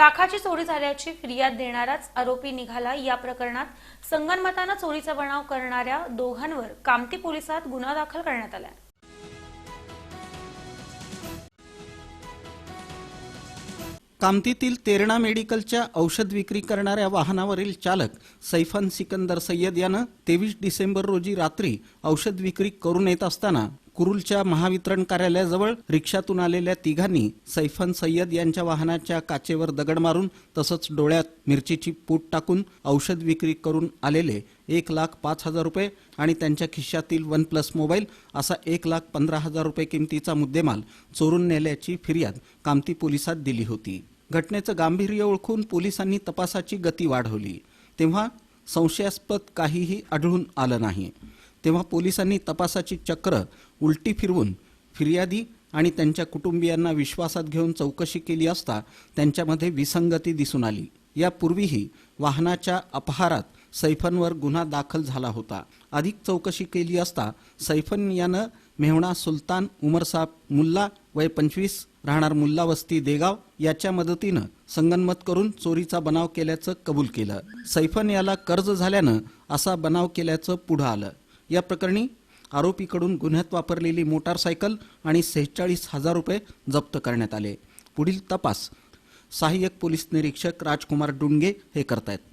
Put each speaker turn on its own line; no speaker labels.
लाखाची चोरी झाल्याची फिर्याद देणाराच आरोपी निघाला. या प्रकरणात संगनमतानं चोरीचा बनाव करणाऱ्या दोघांवर कामती पोलिसात गुन्हा दाखल करण्यात आला
कामतीतील तेरणा मेडिकलच्या औषध विक्री करणाऱ्या वाहनावरील चालक सैफन सिकंदर सय्यद यानं तेवीस डिसेंबर रोजी रात्री औषध विक्री करून येत असताना कुरुलच्या महावितरण कार्यालयाजवळ रिक्षातून आलेल्या तिघांनी सैफन सय्यद यांच्या वाहनाच्या काचेवर दगड मारून तसंच डोळ्यात मिरचीची पूट टाकून औषध विक्री करून आलेले एक लाख पाच हजार रुपये आणि त्यांच्या खिशातील वन प्लस मोबाईल असा एक लाख पंधरा हजार रुपये किमतीचा मुद्देमाल चोरून नेल्याची फिर्याद कामती पोलिसात दिली होती. घटनेचं गांभीर्य ओळखून पोलिसांनी तपासाची गती वाढवली. तेव्हा संशयास्पद काहीही आढळून आलं नाही. तेव्हा पोलिसांनी तपासाची चक्र उलटी फिरवून फिर्यादी आणि त्यांच्या कुटुंबियांना विश्वासात घेऊन चौकशी केली असता त्यांच्यामध्ये विसंगती दिसून आली. यापूर्वीही वाहनाच्या अपहारात सैफनवर गुन्हा दाखल झाला होता. अधिक चौकशी केली असता सैफन यानं मेहणा सुलतान उमरसाब मुल्ला वय पंचवीस राहणार मुल्ला वस्ती देगाव याच्या मदतीनं संगनमत करून चोरीचा बनाव केल्याचं कबूल केलं. सैफन याला कर्ज झाल्यानं असा बनाव केल्याचं पुढं आलं. या प्रकरणी आरोपीकडून गुन्ह्यात वापरलेली मोटारसायकल आणि सेहेचाळीस हजार रुपये जप्त करण्यात आले. पुढील तपास सहाय्यक पोलीस निरीक्षक राजकुमार डुंगे हे करतायत.